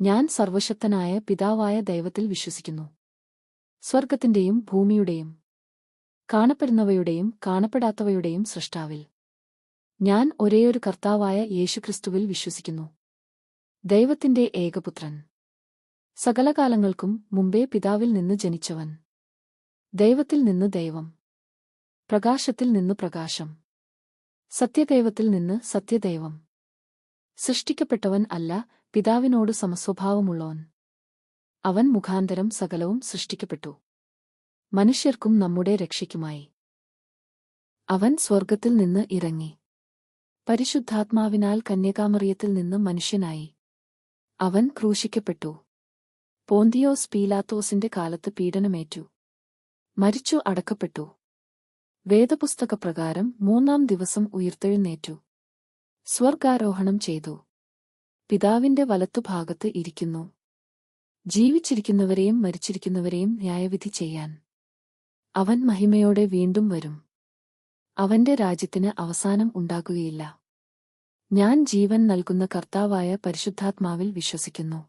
ഞാൻ സർവശക്തനായ പിതാവായ ദൈവത്തിൽ വിശ്വസിക്കുന്നു. സ്വർഗത്തിന്റെയും ഭൂമിയുടെയും കാണപ്പെടുന്നവയുടെയും കാണപ്പെടാത്തവയുടെയും സൃഷ്ടാവിൽ ഞാൻ ഒരേയൊരു കർത്താവായ യേശുക്രിസ്തുവിൽ വിശ്വസിക്കുന്നു. ദൈവത്തിന്റെ ഏകപുത്രൻ. സകലകാലങ്ങൾക്കും മുമ്പേ പിതാവിൽ നിന്ന് ജനിച്ചവൻ. ദൈവത്തിൽ നിന്ന് ദൈവം. പ്രകാശത്തിൽ നിന്ന് പ്രകാശം. സത്യദൈവത്തിൽ നിന്ന് സത്യദൈവം. സൃഷ്ടിക്കപ്പെട്ടവൻ അല്ല പിതാവിനോട് സമസ്വഭാവമുള്ളവൻ അവൻ മുഖാന്തരം സകലവും സൃഷ്ടിക്കപ്പെട്ടു. മനുഷ്യർക്കും നമ്മുടെ രക്ഷയ്ക്കുമായി. അവൻ സ്വർഗത്തിൽ നിന്ന് ഇറങ്ങി. പരിശുദ്ധാത്മാവിനാൽ കന്യകാമറിയത്തിൽ നിന്ന് മനുഷ്യനായി. അവൻ ക്രൂശിക്കപ്പെട്ടു. പോന്തിയോസ് പീലാത്തോസിന്റെ കാലത്ത് പീഡനമേറ്റു. മരിച്ചു അടക്കപ്പെട്ടു. വേദപുസ്തകപ്രകാരം മൂന്നാം ദിവസം ഉയർത്തെഴുന്നേറ്റു. സ്വർഗാരോഹണം ചെയ്തു. പിതാവിന്റെ വലത്തുഭാഗത്ത് ഇരിക്കുന്നു. ജീവിച്ചിരിക്കുന്നവരെയും മരിച്ചിരിക്കുന്നവരെയും ന്യായവിധി ചെയ്യാൻ അവൻ മഹിമയോടെ വീണ്ടും വരും. അവന്റെ രാജ്യത്തിന് അവസാനം ഉണ്ടാകുകയില്ല. ഞാൻ ജീവൻ നൽകുന്ന കർത്താവായ പരിശുദ്ധാത്മാവിൽ വിശ്വസിക്കുന്നു.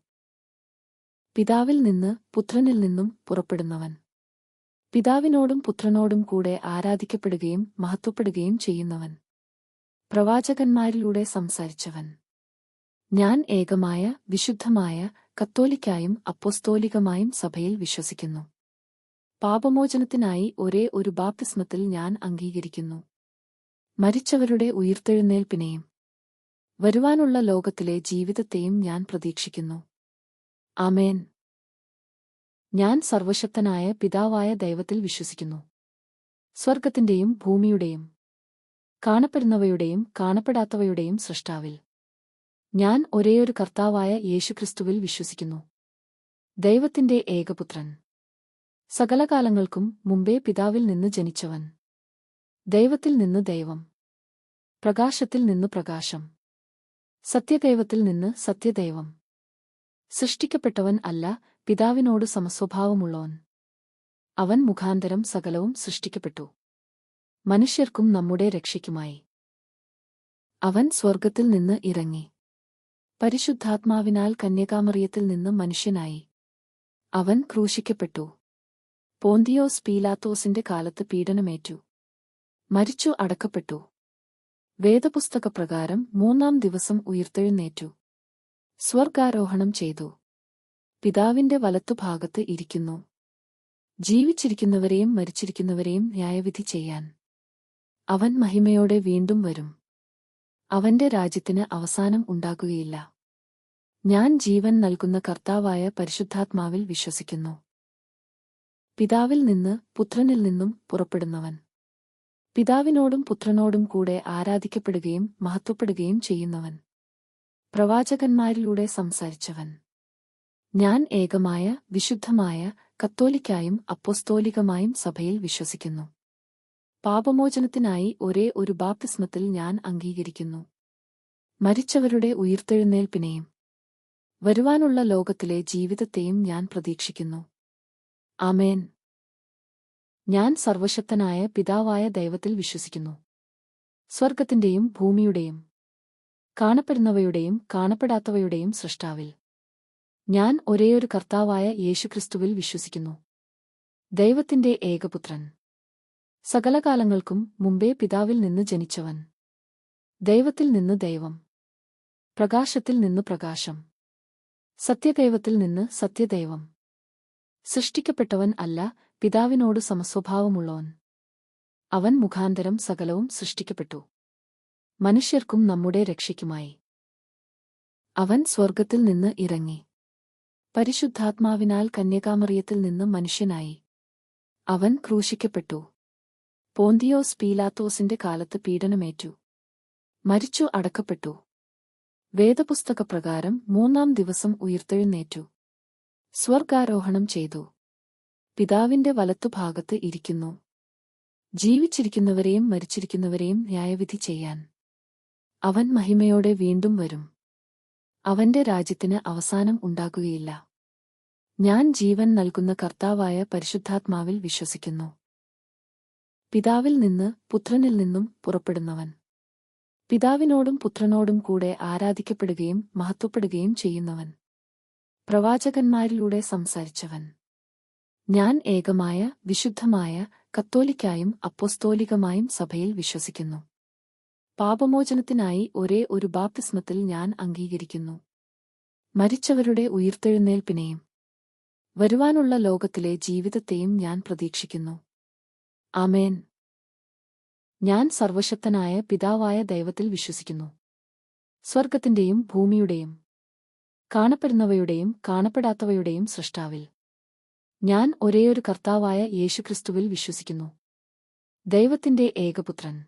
പിതാവിൽ നിന്ന് പുത്രനിൽ നിന്നും പുറപ്പെടുന്നവൻ. പിതാവിനോടും പുത്രനോടും കൂടെ ആരാധിക്കപ്പെടുകയും മഹത്വപ്പെടുകയും ചെയ്യുന്നവൻ. പ്രവാചകന്മാരിലൂടെ സംസാരിച്ചവൻ. ഞാൻ ഏകമായ വിശുദ്ധമായ കത്തോലിക്കായും അപ്പോസ്തോലികമായും സഭയിൽ വിശ്വസിക്കുന്നു. പാപമോചനത്തിനായി ഒരേ ഒരു ബാപ്തിസ്മത്തിൽ ഞാൻ അംഗീകരിക്കുന്നു. മരിച്ചവരുടെ ഉയർത്തെഴുന്നേൽപ്പിനെയും വരുവാനുള്ള ലോകത്തിലെ ജീവിതത്തെയും ഞാൻ പ്രതീക്ഷിക്കുന്നു. ആമേൻ. ഞാൻ സർവശക്തനായ പിതാവായ ദൈവത്തിൽ വിശ്വസിക്കുന്നു. സ്വർഗത്തിന്റെയും ഭൂമിയുടെയും കാണപ്പെടുന്നവയുടെയും കാണപ്പെടാത്തവയുടെയും സൃഷ്ടാവിൽ ഞാൻ ഒരേയൊരു കർത്താവായ യേശുക്രിസ്തുവിൽ വിശ്വസിക്കുന്നു. ദൈവത്തിന്റെ ഏകപുത്രൻ. സകലകാലങ്ങൾക്കും മുമ്പേ പിതാവിൽ നിന്ന് ജനിച്ചവൻ. ദൈവത്തിൽ നിന്ന് ദൈവം. പ്രകാശത്തിൽ നിന്ന് പ്രകാശം. സത്യദൈവത്തിൽ നിന്ന് സത്യദൈവം. സൃഷ്ടിക്കപ്പെട്ടവൻ അല്ല പിതാവിനോട് സമസ്വഭാവമുള്ളവൻ. അവൻ മുഖാന്തരം സകലവും സൃഷ്ടിക്കപ്പെട്ടു. മനുഷ്യർക്കും നമ്മുടെ രക്ഷയ്ക്കുമായി. അവൻ സ്വർഗത്തിൽ നിന്ന് ഇറങ്ങി. പരിശുദ്ധാത്മാവിനാൽ കന്യകാമറിയത്തിൽ നിന്ന് മനുഷ്യനായി. അവൻ ക്രൂശിക്കപ്പെട്ടു. പോന്തിയോസ് പീലാത്തോസിന്റെ കാലത്ത് പീഡനമേറ്റു. മരിച്ചു അടക്കപ്പെട്ടു. വേദപുസ്തകപ്രകാരം മൂന്നാം ദിവസം ഉയർത്തെഴുന്നേറ്റു. സ്വർഗാരോഹണം ചെയ്തു. പിതാവിന്റെ വലത്തുഭാഗത്ത് ഇരിക്കുന്നു. ജീവിച്ചിരിക്കുന്നവരെയും മരിച്ചിരിക്കുന്നവരെയും ന്യായവിധി ചെയ്യാൻ. അവൻ മഹിമയോടെ വീണ്ടും വരും. അവന്റെ രാജ്യത്തിന് അവസാനം ഉണ്ടാകുകയില്ല. ഞാൻ ജീവൻ നൽകുന്ന കർത്താവായ പരിശുദ്ധാത്മാവിൽ വിശ്വസിക്കുന്നു. പിതാവിൽ നിന്ന് പുത്രനിൽ നിന്നും പുറപ്പെടുന്നവൻ. പിതാവിനോടും പുത്രനോടും കൂടെ ആരാധിക്കപ്പെടുകയും മഹത്വപ്പെടുകയും ചെയ്യുന്നവൻ. പ്രവാചകന്മാരിലൂടെ സംസാരിച്ചവൻ. ഞാൻ ഏകമായ വിശുദ്ധമായ കത്തോലിക്കായും അപ്പോസ്തോലികമായും സഭയിൽ വിശ്വസിക്കുന്നു. പാപമോചനത്തിനായി ഒരേ ഒരു ബാപ്തിസ്മത്തിൽ ഞാൻ അംഗീകരിക്കുന്നു. മരിച്ചവരുടെ ഉയർത്തെഴുന്നേൽപ്പിനെയും വരുവാനുള്ള ലോകത്തിലെ ജീവിതത്തെയും ഞാൻ പ്രതീക്ഷിക്കുന്നു. ആമേൻ. ഞാൻ സർവശക്തനായ പിതാവായ ദൈവത്തിൽ വിശ്വസിക്കുന്നു. സ്വർഗത്തിന്റെയും ഭൂമിയുടെയും കാണപ്പെടുന്നവയുടെയും കാണപ്പെടാത്തവയുടെയും സൃഷ്ടാവിൽ ഞാൻ ഒരേയൊരു കർത്താവായ യേശുക്രിസ്തുവിൽ വിശ്വസിക്കുന്നു. ദൈവത്തിന്റെ ഏകപുത്രൻ. സകലകാലങ്ങൾക്കും മുമ്പേ പിതാവിൽ നിന്ന് ജനിച്ചവൻ. ദൈവത്തിൽ നിന്ന് ദൈവം. പ്രകാശത്തിൽ നിന്ന് പ്രകാശം. സത്യദൈവത്തിൽ നിന്ന് സത്യദൈവം. സൃഷ്ടിക്കപ്പെട്ടവൻ അല്ല പിതാവിനോട് സമസ്വഭാവമുള്ളവൻ. അവൻ മുഖാന്തരം സകലവും സൃഷ്ടിക്കപ്പെട്ടു. മനുഷ്യർക്കും നമ്മുടെ രക്ഷയ്ക്കുമായി. അവൻ സ്വർഗത്തിൽ നിന്ന് ഇറങ്ങി. പരിശുദ്ധാത്മാവിനാൽ കന്യകാമറിയത്തിൽ നിന്ന് മനുഷ്യനായി. അവൻ ക്രൂശിക്കപ്പെട്ടു. പോന്തിയോസ് പീലാത്തോസിന്റെ കാലത്ത് പീഡനമേറ്റു. മരിച്ചു അടക്കപ്പെട്ടു. വേദപുസ്തകപ്രകാരം മൂന്നാം ദിവസം ഉയർത്തെഴുന്നേറ്റു. സ്വർഗാരോഹണം ചെയ്തു. പിതാവിന്റെ വലത്തുഭാഗത്ത് ഇരിക്കുന്നു. ജീവിച്ചിരിക്കുന്നവരെയും മരിച്ചിരിക്കുന്നവരെയും ന്യായവിധി ചെയ്യാൻ. അവൻ മഹിമയോടെ വീണ്ടും വരും. അവന്റെ രാജ്യത്തിന് അവസാനം ഉണ്ടാകുകയില്ല. ഞാൻ ജീവൻ നൽകുന്ന കർത്താവായ പരിശുദ്ധാത്മാവിൽ വിശ്വസിക്കുന്നു. പിതാവിൽ നിന്ന് പുത്രനിൽ നിന്നും പുറപ്പെടുന്നവൻ. പിതാവിനോടും പുത്രനോടും കൂടെ ആരാധിക്കപ്പെടുകയും മഹത്വപ്പെടുകയും ചെയ്യുന്നവൻ. പ്രവാചകന്മാരിലൂടെ സംസാരിച്ചവൻ. ഞാൻ ഏകമായ വിശുദ്ധമായ കത്തോലിക്കായും അപ്പോസ്തോലികമായും സഭയിൽ വിശ്വസിക്കുന്നു. പാപമോചനത്തിനായി ഒരേ ഒരു ബാപ്തിസ്മത്തിൽ ഞാൻ അംഗീകരിക്കുന്നു. മരിച്ചവരുടെ ഉയിർത്തെഴുന്നേൽപ്പിനെയും വരുവാനുള്ള ലോകത്തിലെ ജീവിതത്തെയും ഞാൻ പ്രതീക്ഷിക്കുന്നു. ആമേൻ. ഞാൻ സർവശക്തനായ പിതാവായ ദൈവത്തിൽ വിശ്വസിക്കുന്നു. സ്വർഗത്തിന്റെയും ഭൂമിയുടെയും കാണപ്പെടുന്നവയുടെയും കാണപ്പെടാത്തവയുടെയും സൃഷ്ടാവിൽ ഞാൻ ഒരേയൊരു കർത്താവായ യേശുക്രിസ്തുവിൽ വിശ്വസിക്കുന്നു. ദൈവത്തിന്റെ ഏകപുത്രൻ.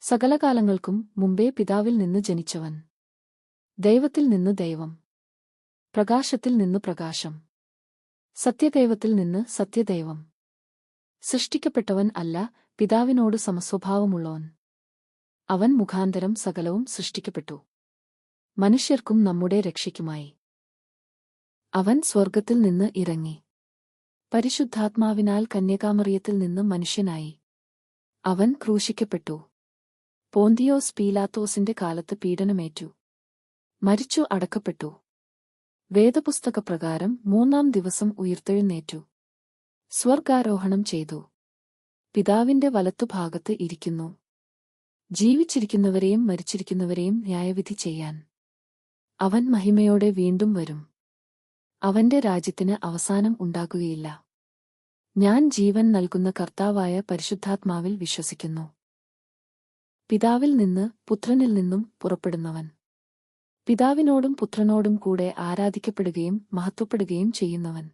സകലകാലങ്ങൾക്കും മുമ്പേ പിതാവിൽ നിന്ന് ജനിച്ചവൻ. ദൈവത്തിൽ നിന്ന് ദൈവം. പ്രകാശത്തിൽ നിന്ന് പ്രകാശം. സത്യദൈവത്തിൽ നിന്ന് സത്യദൈവം. സൃഷ്ടിക്കപ്പെട്ടവൻ അല്ല പിതാവിനോട് സമസ്വഭാവമുള്ളവൻ. അവൻ മുഖാന്തരം സകലവും സൃഷ്ടിക്കപ്പെട്ടു. മനുഷ്യർക്കും നമ്മുടെ രക്ഷയ്ക്കുമായി. അവൻ സ്വർഗത്തിൽ നിന്ന് ഇറങ്ങി. പരിശുദ്ധാത്മാവിനാൽ കന്യകാമറിയത്തിൽ നിന്ന് മനുഷ്യനായി. അവൻ ക്രൂശിക്കപ്പെട്ടു. പോന്തിയോസ് പീലാത്തോസിന്റെ കാലത്ത് പീഡനമേറ്റു. മരിച്ചു അടക്കപ്പെട്ടു. വേദപുസ്തകപ്രകാരം മൂന്നാം ദിവസം ഉയിർത്തെഴുന്നേറ്റു. സ്വർഗാരോഹണം ചെയ്തു. പിതാവിന്റെ വലത്തുഭാഗത്ത് ഇരിക്കുന്നു. ജീവിച്ചിരിക്കുന്നവരെയും മരിച്ചിരിക്കുന്നവരെയും ന്യായവിധി ചെയ്യാൻ. അവൻ മഹിമയോടെ വീണ്ടും വരും. അവന്റെ രാജ്യത്തിന് അവസാനം ഉണ്ടാകുകയില്ല. ഞാൻ ജീവൻ നൽകുന്ന കർത്താവായ പരിശുദ്ധാത്മാവിൽ വിശ്വസിക്കുന്നു. പിതാവിൽ നിന്ന് പുത്രനിൽ നിന്നും പുറപ്പെടുന്നവൻ. പിതാവിനോടും പുത്രനോടും കൂടെ ആരാധിക്കപ്പെടുകയും മഹത്വപ്പെടുകയും ചെയ്യുന്നവൻ.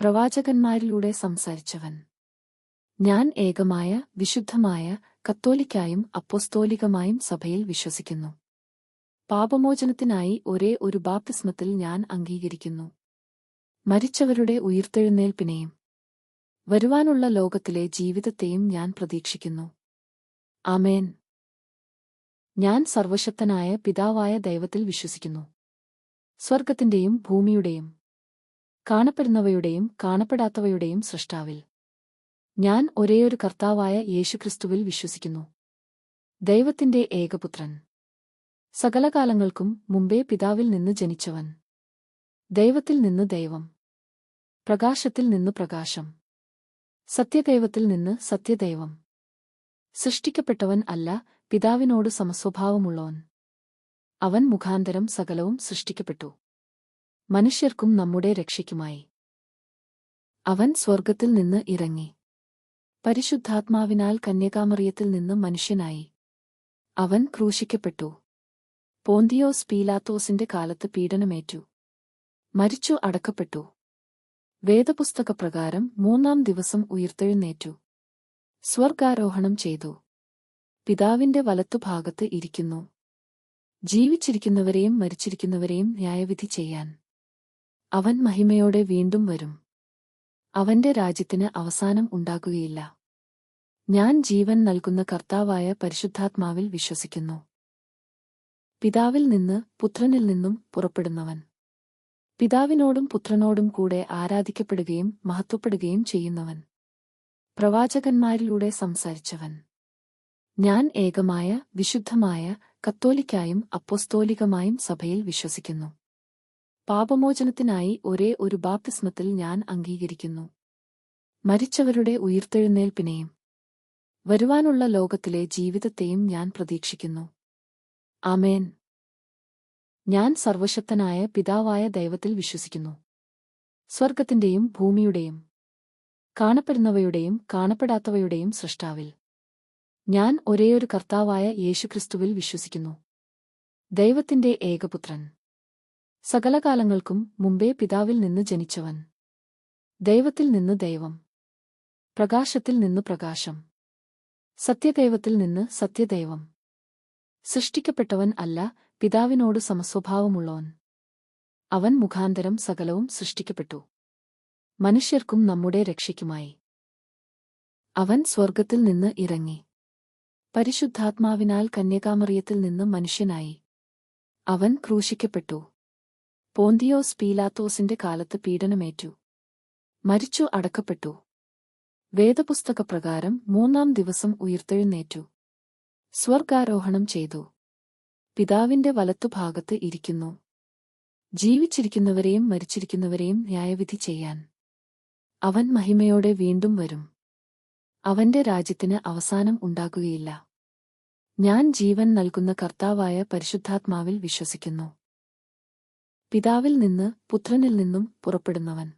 പ്രവാചകന്മാരിലൂടെ സംസാരിച്ചവൻ. ഞാൻ ഏകമായ വിശുദ്ധമായ കത്തോലിക്കായും അപ്പോസ്തോലികമായും സഭയിൽ വിശ്വസിക്കുന്നു. പാപമോചനത്തിനായി ഒരേ ഒരു ബാപ്തിസ്മത്തിൽ ഞാൻ അംഗീകരിക്കുന്നു. മരിച്ചവരുടെ ഉയർത്തെഴുന്നേൽപ്പിനെയും വരുവാനുള്ള ലോകത്തിലെ ജീവിതത്തെയും ഞാൻ പ്രതീക്ഷിക്കുന്നു. ആമേൻ. ഞാൻ സർവശക്തനായ പിതാവായ ദൈവത്തിൽ വിശ്വസിക്കുന്നു. സ്വർഗത്തിന്റെയും ഭൂമിയുടെയും കാണപ്പെടുന്നവയുടെയും കാണപ്പെടാത്തവയുടെയും സൃഷ്ടാവിൽ ഞാൻ ഒരേയൊരു കർത്താവായ യേശുക്രിസ്തുവിൽ വിശ്വസിക്കുന്നു. ദൈവത്തിന്റെ ഏകപുത്രൻ. സകലകാലങ്ങൾക്കും മുമ്പേ പിതാവിൽ നിന്ന് ജനിച്ചവൻ. ദൈവത്തിൽ നിന്ന് ദൈവം. പ്രകാശത്തിൽ നിന്ന് പ്രകാശം. സത്യദൈവത്തിൽ നിന്ന് സത്യദൈവം. സൃഷ്ടിക്കപ്പെട്ടവൻ അല്ല പിതാവിനോട് സമസ്വഭാവമുള്ളവൻ. അവൻ മുഖാന്തരം സകലവും സൃഷ്ടിക്കപ്പെട്ടു. മനുഷ്യർക്കും നമ്മുടെ രക്ഷയ്ക്കുമായി. അവൻ സ്വർഗത്തിൽ നിന്ന് ഇറങ്ങി. പരിശുദ്ധാത്മാവിനാൽ കന്യകാമറിയത്തിൽ നിന്ന് മനുഷ്യനായി. അവൻ ക്രൂശിക്കപ്പെട്ടു. പോന്തിയോസ് പീലാത്തോസിന്റെ കാലത്ത് പീഡനമേറ്റു. മരിച്ചു അടക്കപ്പെട്ടു. വേദപുസ്തകപ്രകാരം മൂന്നാം ദിവസം ഉയർത്തെഴുന്നേറ്റു. സ്വർഗാരോഹണം ചെയ്തു. പിതാവിന്റെ വലത്തുഭാഗത്ത് ഇരിക്കുന്നു. ജീവിച്ചിരിക്കുന്നവരെയും മരിച്ചിരിക്കുന്നവരെയും ന്യായവിധി ചെയ്യാൻ. അവൻ മഹിമയോടെ വീണ്ടും വരും. അവന്റെ രാജ്യത്തിന് അവസാനം ഉണ്ടാകുകയില്ല. ഞാൻ ജീവൻ നൽകുന്ന കർത്താവായ പരിശുദ്ധാത്മാവിൽ വിശ്വസിക്കുന്നു. പിതാവിൽ നിന്ന് പുത്രനിൽ നിന്നും പുറപ്പെടുന്നവൻ. പിതാവിനോടും പുത്രനോടും കൂടെ ആരാധിക്കപ്പെടുകയും മഹത്വപ്പെടുകയും ചെയ്യുന്നവൻ. പ്രവാചകന്മാരിലൂടെ സംസാരിച്ചവൻ. ഞാൻ ഏകമായ വിശുദ്ധമായ കത്തോലിക്കായും അപ്പോസ്തോലികമായും സഭയിൽ വിശ്വസിക്കുന്നു. പാപമോചനത്തിനായി ഒരേ ഒരു ബാപ്തിസ്മത്തിൽ ഞാൻ അംഗീകരിക്കുന്നു. മരിച്ചവരുടെ ഉയർത്തെഴുന്നേൽപ്പിനെയും വരുവാനുള്ള ലോകത്തിലെ ജീവിതത്തെയും ഞാൻ പ്രതീക്ഷിക്കുന്നു. ആമേൻ. ഞാൻ സർവശക്തനായ പിതാവായ ദൈവത്തിൽ വിശ്വസിക്കുന്നു. സ്വർഗത്തിന്റെയും ഭൂമിയുടെയും കാണപ്പെടുന്നവയുടെയും കാണപ്പെടാത്തവയുടെയും സൃഷ്ടാവിൽ ഞാൻ ഒരേയൊരു കർത്താവായ യേശുക്രിസ്തുവിൽ വിശ്വസിക്കുന്നു. ദൈവത്തിന്റെ ഏകപുത്രൻ. സകലകാലങ്ങൾക്കും മുമ്പേ പിതാവിൽ നിന്ന് ജനിച്ചവൻ. ദൈവത്തിൽ നിന്ന് ദൈവം. പ്രകാശത്തിൽ നിന്ന് പ്രകാശം. സത്യദൈവത്തിൽ നിന്ന് സത്യദൈവം. സൃഷ്ടിക്കപ്പെട്ടവൻ അല്ല പിതാവിനോട് സമസ്വഭാവമുള്ളവൻ. അവൻ മുഖാന്തരം സകലവും സൃഷ്ടിക്കപ്പെട്ടു. മനുഷ്യർക്കും നമ്മുടെ രക്ഷയ്ക്കുമായി. അവൻ സ്വർഗത്തിൽ നിന്ന് ഇറങ്ങി. പരിശുദ്ധാത്മാവിനാൽ കന്യകാമറിയത്തിൽ നിന്ന് മനുഷ്യനായി. അവൻ ക്രൂശിക്കപ്പെട്ടു. പോന്തിയോസ് പീലാത്തോസിന്റെ കാലത്ത് പീഡനമേറ്റു. മരിച്ചു അടക്കപ്പെട്ടു. വേദപുസ്തകപ്രകാരം മൂന്നാം ദിവസം ഉയർത്തെഴുന്നേറ്റു. സ്വർഗാരോഹണം ചെയ്തു. പിതാവിന്റെ വലത്തുഭാഗത്ത് ഇരിക്കുന്നു. ജീവിച്ചിരിക്കുന്നവരെയും മരിച്ചിരിക്കുന്നവരെയും ന്യായവിധി ചെയ്യാൻ. അവൻ മഹിമയോടെ വീണ്ടും വരും. അവന്റെ രാജ്യത്തിന് അവസാനം ഉണ്ടാകുകയില്ല. ഞാൻ ജീവൻ നൽകുന്ന കർത്താവായ പരിശുദ്ധാത്മാവിൽ വിശ്വസിക്കുന്നു. പിതാവിൽ നിന്ന് പുത്രനിൽ നിന്നും പുറപ്പെടുന്നവൻ.